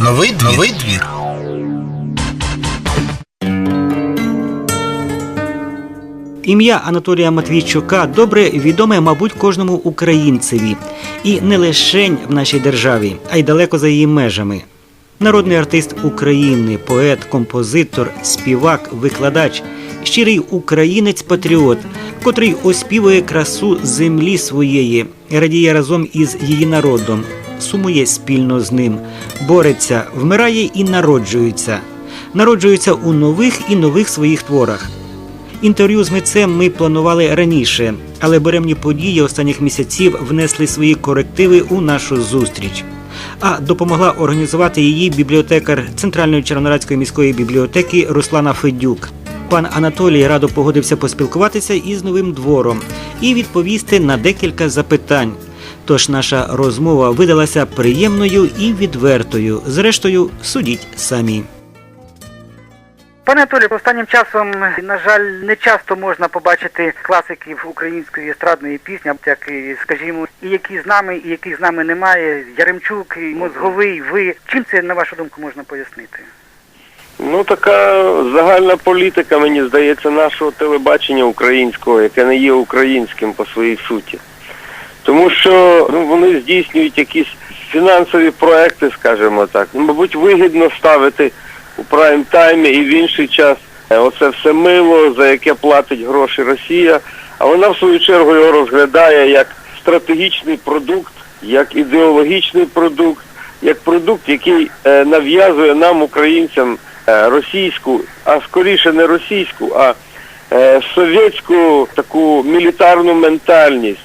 Новий двір. Новий двір. Ім'я Анатолія Матвійчука добре відоме, мабуть, кожному українцеві, і не лише в нашій державі, а й далеко за її межами. Народний артист України, поет, композитор, співак, викладач, щирий українець-патріот, котрий оспівує красу землі своєї, радіє разом із її народом, сумує спільно з ним, бореться, вмирає і народжується, народжується у нових і нових своїх творах. Інтерв'ю з митцем ми планували раніше, але беремні події останніх місяців внесли свої корективи у нашу зустріч. А допомогла організувати її бібліотекар Центральної Червонорадської міської бібліотеки Руслана Федюк. Пан Анатолій радо погодився поспілкуватися із новим двором і відповісти на декілька запитань. Тож наша розмова видалася приємною і відвертою. Зрештою, судіть самі. Пане Анатолію, останнім часом, на жаль, не часто можна побачити класиків української естрадної пісні, як і, скажімо, і які з нами, і яких з нами немає. Яремчук, і Мозговий, ви. Чим це, на вашу думку, можна пояснити? Ну, така загальна політика, мені здається, нашого телебачення українського, яке не є українським по своїй суті. Тому що ну, вони здійснюють якісь фінансові проекти, скажімо так. Ну, мабуть, вигідно ставити у прайм-таймі і в інший час. Е, оце все мило, за яке платить гроші Росія, а вона в свою чергу його розглядає як стратегічний продукт, як ідеологічний продукт, як продукт, який е, нав'язує нам, українцям, е, російську, а скоріше не російську, а совєтську таку мілітарну ментальність,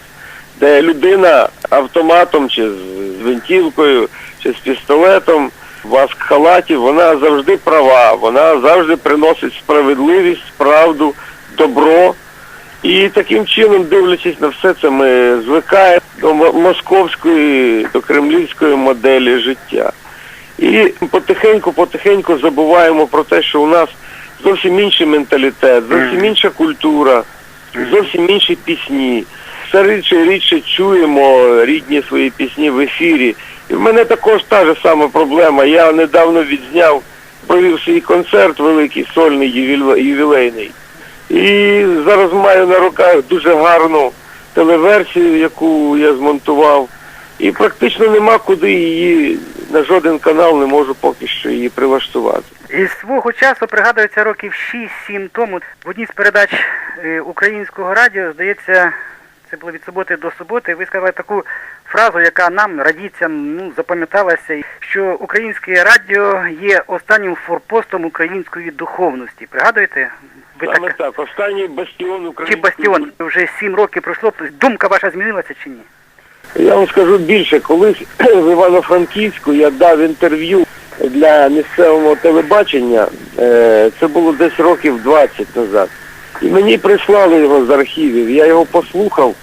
де людина автоматом чи з гвинтівкою, чи з пістолетом васк халатів, вона завжди права, вона завжди приносить справедливість, правду, добро. І таким чином, дивлячись на все це, ми звикаємо до московської, до кремлівської моделі життя. І потихеньку-потихеньку забуваємо про те, що у нас зовсім інший менталітет, зовсім інша культура, зовсім інші пісні. Все рідше і рідше чуємо рідні свої пісні в ефірі. І в мене також та ж сама проблема. Я недавно відзняв, провів свій концерт великий, сольний, ювілейний. І зараз маю на руках дуже гарну телеверсію, яку я змонтував. І практично нема куди її, на жоден канал не можу поки що її прилаштувати. Із свого часу пригадується років 6-7 тому в одній з передач е, українського радіо, здається, це було від суботи до суботи. Ви сказали таку фразу, яка нам радійцям ну запам'яталася, що українське радіо є останнім форпостом української духовності. Пригадуєте? Ви Саме так так, останній бастіон чи бастіон вже 7 років пройшло. Думка ваша змінилася чи ні? Я вам скажу більше, колись в Івано-Франківську я дав інтерв'ю для місцевого телебачення, е, це було десь років 20 назад. І мені прислали його з архівів, я його послухав,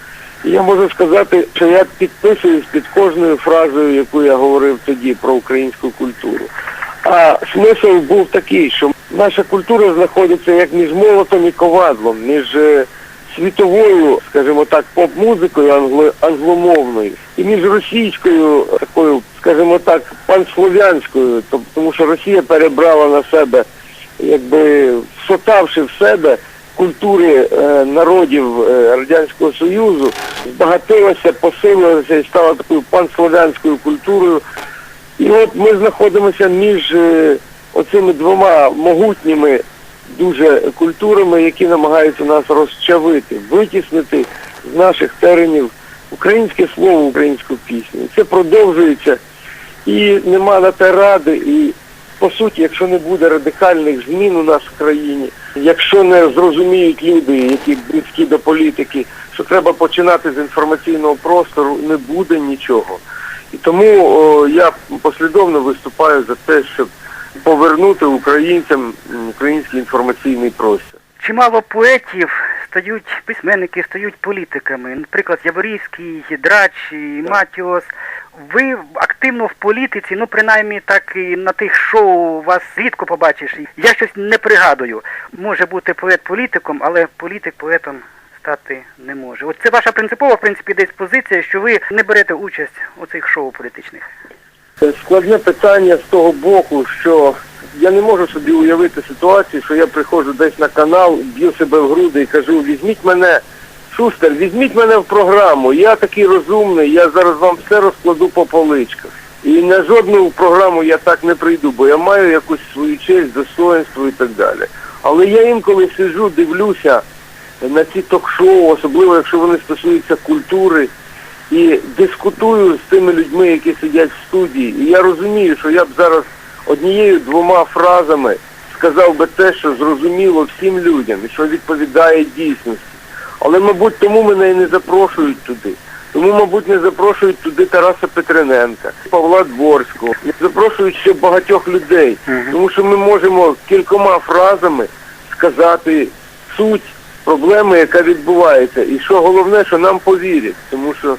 і я можу сказати, що я підписуюсь під кожною фразою, яку я говорив тоді про українську культуру. А смисл був такий, що наша культура знаходиться як між молотом і ковадлом, між е, світовою, скажімо так, поп-музикою англо- англомовною і між російською такою, скажімо так, панслов'янською, тому що Росія перебрала на себе, якби всотавши в себе культури е, народів е, Радянського Союзу, збагатилася, посилилася і стала такою панслов'янською культурою. І от ми знаходимося між е, оцими двома могутніми дуже культурами, які намагаються нас розчавити, витіснити з наших теренів українське слово, українську пісню. Це продовжується і нема на те ради. І по суті, якщо не буде радикальних змін у нас в країні, якщо не зрозуміють люди, які близькі до політики, що треба починати з інформаційного простору, не буде нічого. І тому о, я послідовно виступаю за те, щоб повернути українцям український інформаційний простір. Чимало поетів стають письменники, стають політиками. Наприклад, Яворівський, Драч, Матіос. Ви активно в політиці, ну принаймні так і на тих шоу вас рідко побачиш. Я щось не пригадую. Може бути поет політиком, але політик поетом стати не може. От це ваша принципова, в принципі, десь позиція, що ви не берете участь у цих шоу політичних. Складне питання з того боку, що я не можу собі уявити ситуацію, що я приходжу десь на канал, б'ю себе в груди і кажу, візьміть мене, Шустер, візьміть мене в програму, я такий розумний, я зараз вам все розкладу по поличках. І на жодну програму я так не прийду, бо я маю якусь свою честь, достоинство і так далі. Але я інколи сиджу, дивлюся на ці ток-шоу, особливо якщо вони стосуються культури, і дискутую з тими людьми, які сидять в студії. І я розумію, що я б зараз однією-двома фразами сказав би те, що зрозуміло всім людям і що відповідає дійсності. Але, мабуть, тому мене і не запрошують туди. Тому, мабуть, не запрошують туди Тараса Петрененка, Павла Дворського, не запрошують ще багатьох людей. Тому що ми можемо кількома фразами сказати суть проблеми, яка відбувається. І що головне, що нам повірять, тому що е,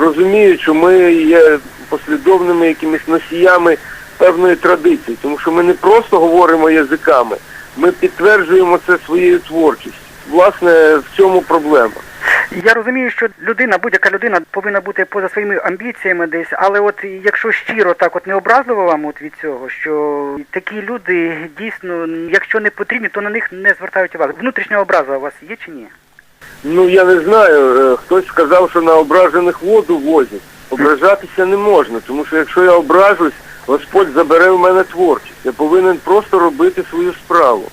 розуміють, що ми є послідовними якимись носіями певної традиції, тому що ми не просто говоримо язиками, ми підтверджуємо це своєю творчістю. Власне, в цьому проблема. Я розумію, що людина, будь-яка людина повинна бути поза своїми амбіціями десь, але от якщо щиро так от не образливо вам от від цього, що такі люди дійсно, якщо не потрібні, то на них не звертають увагу. Внутрішня образа у вас є чи ні? Ну я не знаю. е, Хтось сказав, що на ображених воду возять. Ображатися не можна, тому що якщо я ображусь, Господь забере в мене творчість. Я повинен просто робити свою справу.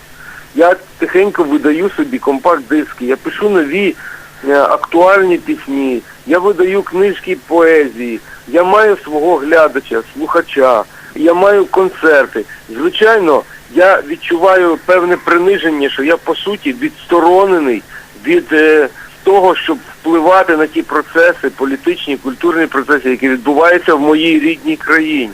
Я тихенько видаю собі компакт-диски, я пишу нові е, актуальні пісні, я видаю книжки поезії, я маю свого глядача, слухача, я маю концерти. Звичайно, я відчуваю певне приниження, що я по суті відсторонений від е, того, щоб впливати на ті процеси, політичні, культурні процеси, які відбуваються в моїй рідній країні.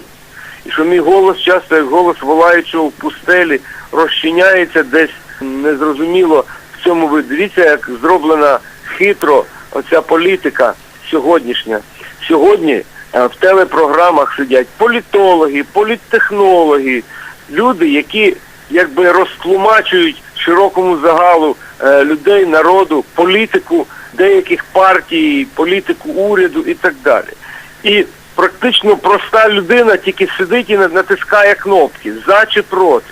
І що мій голос часто, як голос волаючого в пустелі, розчиняється десь незрозуміло в цьому ви дивіться, як зроблена хитро оця політика сьогоднішня. Сьогодні е, в телепрограмах сидять політологи, політтехнологи, люди, які якби розтлумачують широкому загалу е, людей, народу, політику деяких партій, політику уряду і так далі. І практично проста людина тільки сидить і натискає кнопки за чи проти.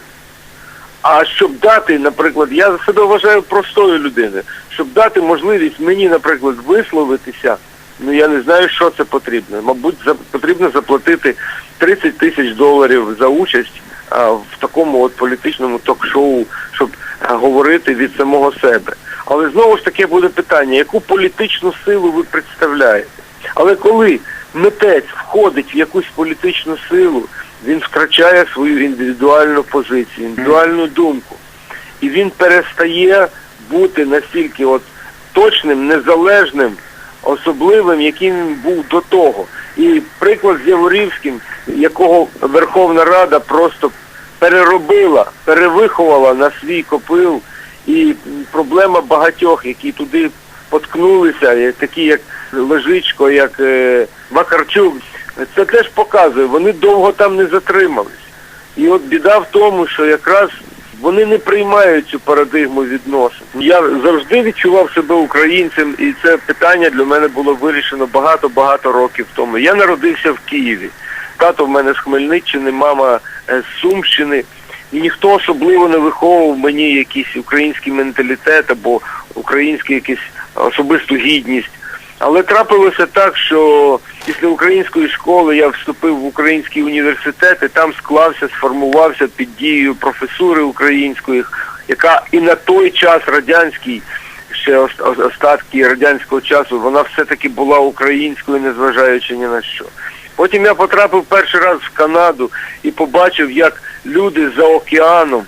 А щоб дати, наприклад, я за себе вважаю простою людиною, щоб дати можливість мені, наприклад, висловитися, ну я не знаю, що це потрібно. Мабуть, за, потрібно заплатити 30 тисяч доларів за участь а, в такому от політичному ток-шоу, щоб а, говорити від самого себе. Але знову ж таки буде питання, яку політичну силу ви представляєте? Але коли митець входить в якусь політичну силу, він втрачає свою індивідуальну позицію, індивідуальну думку. І він перестає бути настільки от точним, незалежним, особливим, яким він був до того. І приклад з Яворівським, якого Верховна Рада просто переробила, перевиховала на свій копил, і проблема багатьох, які туди поткнулися, такі як Лежичко, як е, Вакарчук, це теж показує, вони довго там не затримались. І от біда в тому, що якраз вони не приймають цю парадигму відносин. Я завжди відчував себе українцем, і це питання для мене було вирішено багато-багато років тому. Я народився в Києві. Тато в мене з Хмельниччини, мама е, з Сумщини. І ніхто особливо не виховував мені якийсь український менталітет або українську якусь особисту гідність. Але трапилося так, що після української школи я вступив в український університет і там склався, сформувався під дією професури української, яка і на той час радянський, ще ос- ос- остатки радянського часу, вона все-таки була українською, незважаючи ні на що. Потім я потрапив перший раз в Канаду і побачив, як люди за океаном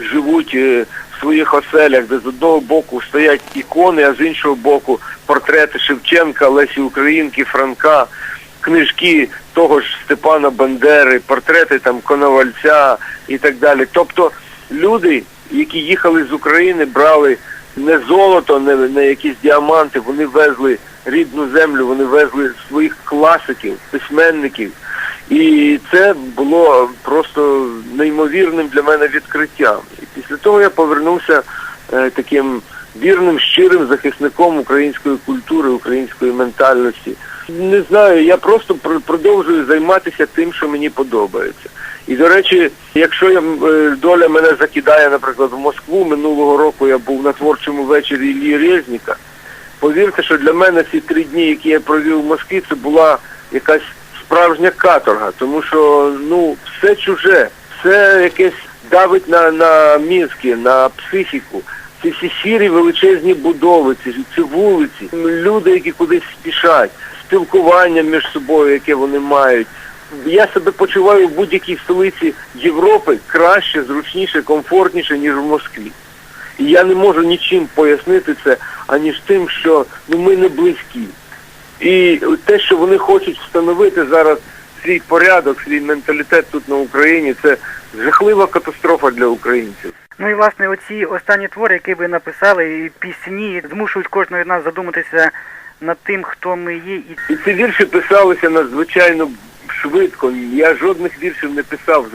живуть е, своїх оселях, де з одного боку стоять ікони, а з іншого боку портрети Шевченка, Лесі Українки, Франка, книжки того ж Степана Бандери, портрети там Коновальця і так далі. Тобто люди, які їхали з України, брали не золото, не, не якісь діаманти, вони везли рідну землю, вони везли своїх класиків, письменників. І це було просто неймовірним для мене відкриттям. Після того я повернувся е, таким вірним, щирим захисником української культури, української ментальності. Не знаю, я просто пр- продовжую займатися тим, що мені подобається. І до речі, якщо я, е, доля мене закидає, наприклад, в Москву, минулого року я був на творчому вечорі Іллі Резніка. Повірте, що для мене ці три дні, які я провів в Москві, це була якась справжня каторга, тому що ну все чуже, все якесь давить на, на мізки, на психіку. Ці всі сірі величезні будови, ці, ці вулиці, люди, які кудись спішать, спілкування між собою, яке вони мають. Я себе почуваю в будь-якій столиці Європи краще, зручніше, комфортніше, ніж в Москві. І я не можу нічим пояснити це, аніж тим, що ну, ми не близькі. І те, що вони хочуть встановити зараз свій порядок, свій менталітет тут на Україні, це жахлива катастрофа для українців. Ну і власне оці останні твори, які ви написали, і пісні, змушують кожного з нас задуматися над тим, хто ми є, і І ці вірші писалися надзвичайно швидко. Я жодних віршів не писав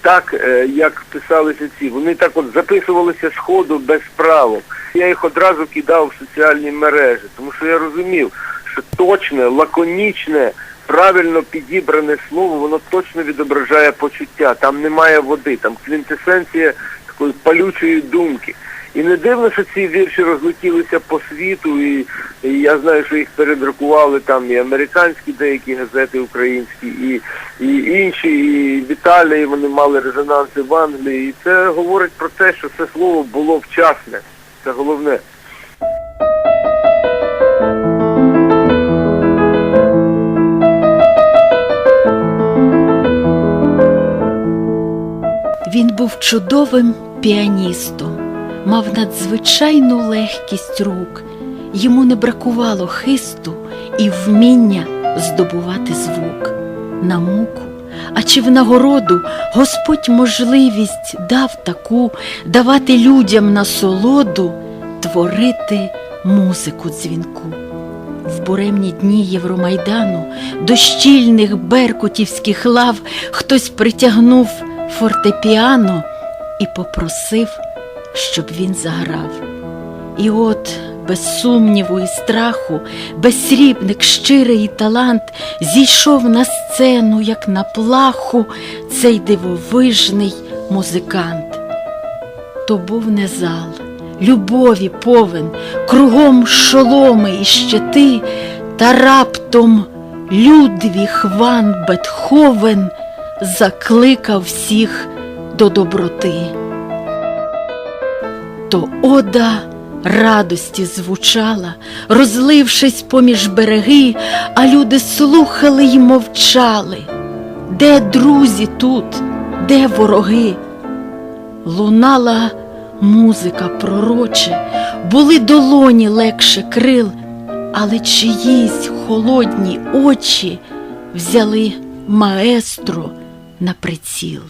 так, е, як писалися ці. Вони так от записувалися з ходу без правок. Я їх одразу кидав в соціальні мережі, тому що я розумів, що точне, лаконічне, правильно підібране слово, воно точно відображає почуття. Там немає води, там квінтесенція такої палючої думки. І не дивно, що ці вірші розлетілися по світу, і, і я знаю, що їх передрукували там і американські деякі газети українські, і, і інші, і в Італії вони мали резонанси в Англії. І це говорить про те, що це слово було вчасне. Це головне. Був чудовим піаністом, мав надзвичайну легкість рук, йому не бракувало хисту і вміння здобувати звук на муку. А чи в нагороду Господь можливість дав таку давати людям насолоду, творити музику дзвінку. В буремні дні Євромайдану до щільних беркутівських лав хтось притягнув фортепіано і попросив, щоб він заграв. І от, без сумніву і страху, безсрібник, щирий і талант зійшов на сцену, як на плаху, цей дивовижний музикант. То був не зал, любові повен, кругом шоломи і щити, та раптом Людвіг Ван Бетховен закликав всіх до доброти. То ода радості звучала, розлившись поміж береги, а люди слухали й мовчали. Де друзі тут, де вороги? Лунала музика пророче, були долоні легше крил, але чиїсь холодні очі взяли маестро на приціл.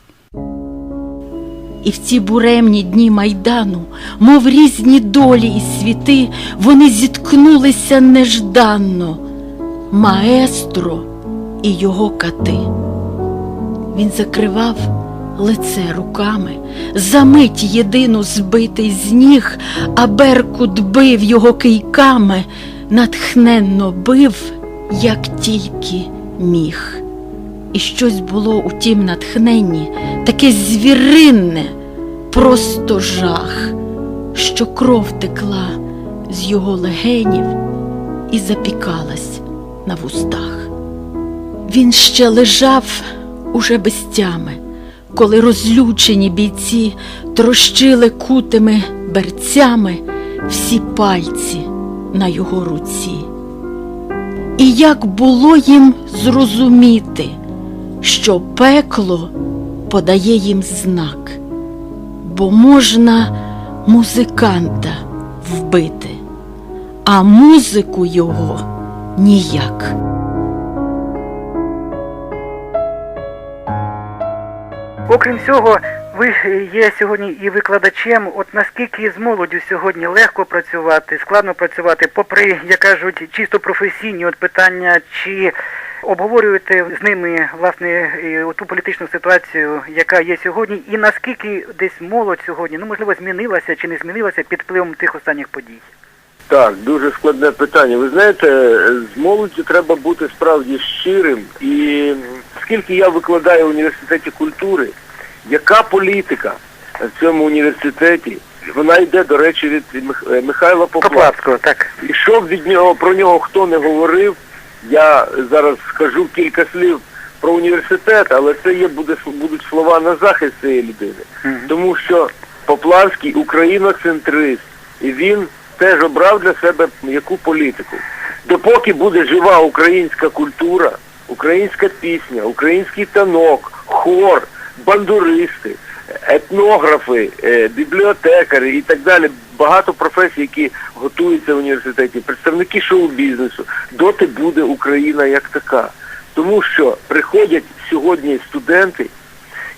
І в ці буремні дні майдану, мов різні долі і світи, вони зіткнулися нежданно, маестро і його кати. Він закривав лице руками, за мить єдину збитий з ніг, а беркут бив його кийками, натхненно бив, як тільки міг. І щось було у тім натхненні, таке звіринне, просто жах, що кров текла з його легенів і запікалась на вустах. Він ще лежав уже без тями, коли розлючені бійці трощили кутими берцями всі пальці на його руці. І як було їм зрозуміти, що пекло подає їм знак, бо можна музиканта вбити, а музику його ніяк. Окрім цього, ви є сьогодні і викладачем. От наскільки з молоддю сьогодні легко працювати, складно працювати, попри, як кажуть, чисто професійні от питання, чи обговорюєте з ними власне ту політичну ситуацію, яка є сьогодні, і наскільки десь молодь сьогодні, ну можливо, змінилася чи не змінилася під впливом тих останніх подій? Так, дуже складне питання. Ви знаєте, з молоддю треба бути справді щирим. І скільки я викладаю в університеті культури, яка політика в цьому університеті, вона йде, до речі, від е, Михайла Поплавського. Так. І щоб від нього про нього хто не говорив, я зараз скажу кілька слів про університет, але це є буде будуть слова на захист цієї людини. Мгм. Тому що Поплавський україноцентрист, і він теж обрав для себе яку політику. Допоки буде жива українська культура, українська пісня, український танок, хор, бандуристи, етнографи, е, бібліотекарі і так далі, багато професій, які готуються в університеті, представники шоу-бізнесу, доти буде Україна як така. Тому що приходять сьогодні студенти,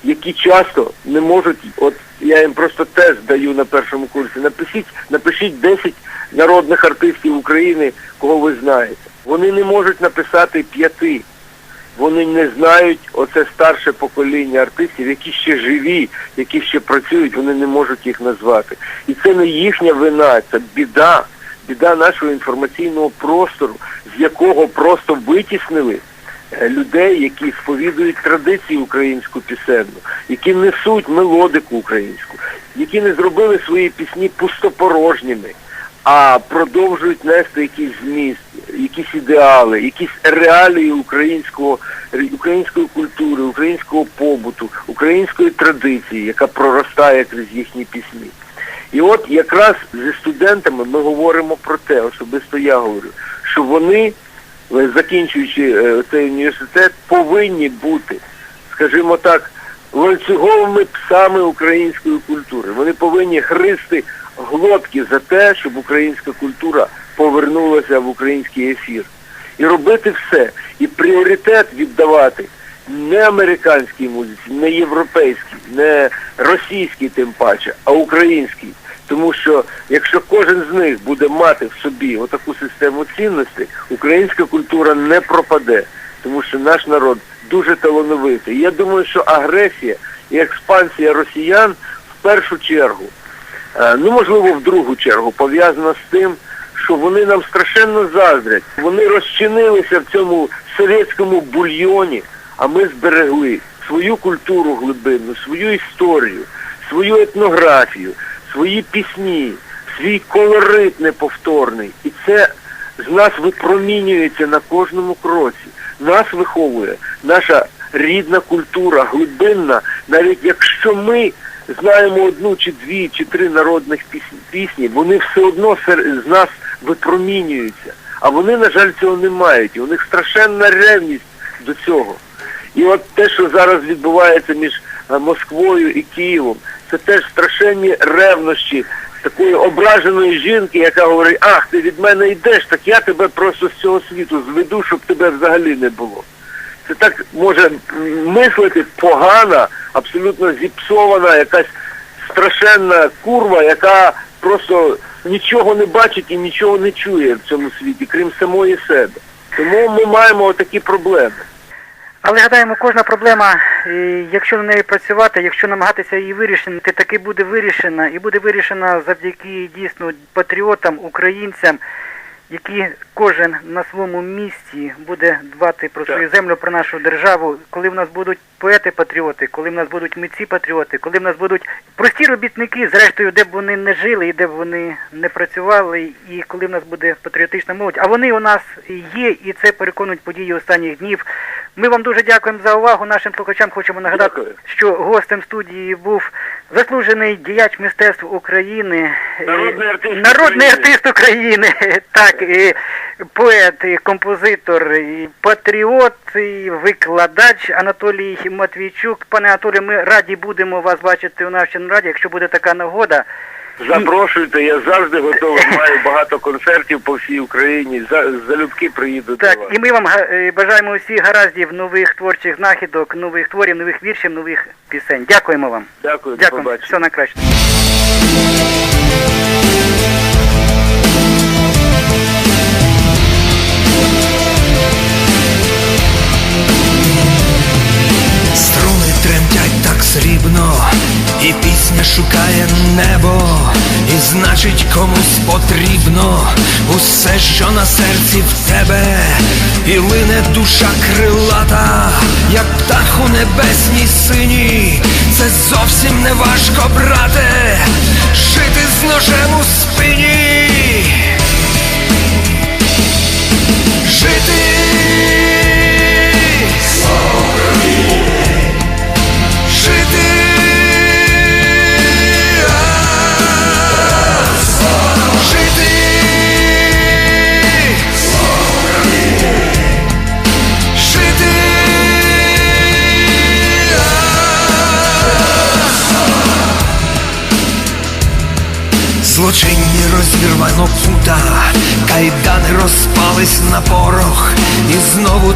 які часто не можуть, от я їм просто тест даю на першому курсі, напишіть, напишіть 10 народних артистів України, кого ви знаєте. Вони не можуть написати п'яти. Вони не знають оце старше покоління артистів, які ще живі, які ще працюють, вони не можуть їх назвати. І це не їхня вина, це біда, біда нашого інформаційного простору, з якого просто витіснили е, людей, які сповідують традиції українську пісенну, які несуть мелодику українську, які не зробили свої пісні пустопорожніми, а продовжують нести якийсь зміст, якісь ідеали, якісь реалії українського, української культури, українського побуту, української традиції, яка проростає крізь їхні пісні. І от якраз зі студентами ми говоримо про те, особисто я говорю, що вони, е, закінчуючи е, цей університет, повинні бути, скажімо так, ланцюговими псами української культури. Вони повинні гризти глотки за те, щоб українська культура повернулася в український ефір. І робити все. І пріоритет віддавати не американській музиці, не європейській, не російській тим паче, а українській. Тому що якщо кожен з них буде мати в собі отаку систему цінностей, українська культура не пропаде, тому що наш народ дуже талановитий. Я думаю, що агресія і експансія росіян в першу чергу, ну можливо в другу чергу, пов'язана з тим, що вони нам страшенно заздрять. Вони розчинилися в цьому совєтському бульйоні, а ми зберегли свою культуру глибинну, свою історію, свою етнографію, свої пісні, свій колорит неповторний. І це з нас випромінюється на кожному кроці. Нас виховує наша рідна культура, глибинна, навіть якщо ми знаємо одну чи дві, чи три народних пісні, вони все одно з нас випромінюються. А вони, на жаль, цього не мають. І у них страшенна ревність до цього. І от те, що зараз відбувається між е, Москвою і Києвом, це теж страшенні ревнощі такої ображеної жінки, яка говорить, ах, ти від мене йдеш, так я тебе просто з цього світу зведу, щоб тебе взагалі не було. Це так може мислити погана, абсолютно зіпсована якась страшенна курва, яка просто нічого не бачить і нічого не чує в цьому світі, крім самої себе. Тому ми маємо такі проблеми. Але гадаємо, кожна проблема, е, якщо на неї працювати, якщо намагатися її вирішити, таки буде вирішена і буде вирішена завдяки дійсно патріотам, українцям, які кожен на своєму місці буде дбати про свою землю, про нашу державу. Коли в нас будуть поети-патріоти, коли в нас будуть митці-патріоти, коли в нас будуть прості робітники, зрештою, де б вони не жили і де б вони не працювали, і коли в нас буде патріотична молодь, а вони у нас є, і це переконують події останніх днів. Ми вам дуже дякуємо за увагу. Нашим слухачам хочемо нагадати, Дякую. що гостем студії був заслужений діяч мистецтв України, е, Народний артист народний України. артист України, так, і поет, і композитор, і патріот, і викладач Анатолій Матвійчук. Пане Анатолію, ми раді будемо вас бачити у нашій раді, якщо буде така нагода. Запрошуйте, я завжди готовий, маю багато концертів по всій Україні. За, залюбки приїду Так, до вас. і ми вам га- е, бажаємо усіх гараздів, нових творчих знахідок, нових творів, нових віршів, нових пісень. Дякуємо вам. Дякую, до Дякуємо. побачення. Все найкраще. Струни тремтять так срібно, і пісня шукає небо, і значить комусь потрібно усе, що на серці в тебе, і лине душа крилата, як птах у небесній сині. Це зовсім не важко, брате, жити з ножем у спині.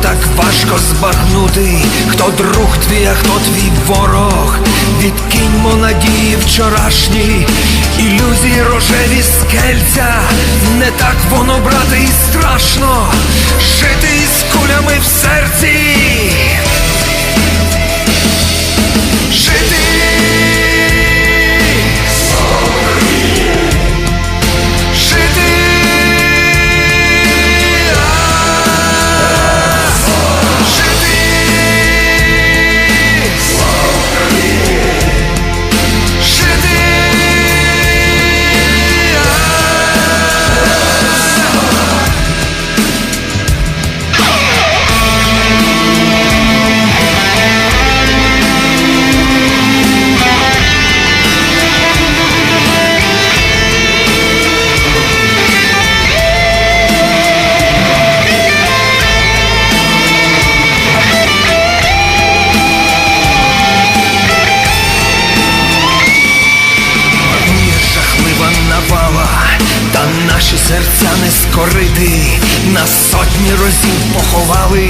Так важко збагнути, хто друг твій, а хто твій ворог. Відкиньмо надії вчорашні, ілюзії рожеві скельця. Не так воно, брати, і страшно жити із кулями в серці. Нас сотні разів поховали,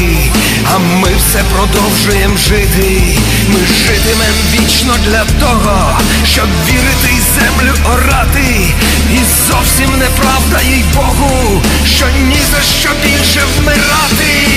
а ми все продовжуємо жити. Ми житимем вічно для того, щоб вірити й землю орати. І зовсім неправда, їй Богу, що ні за що більше вмирати.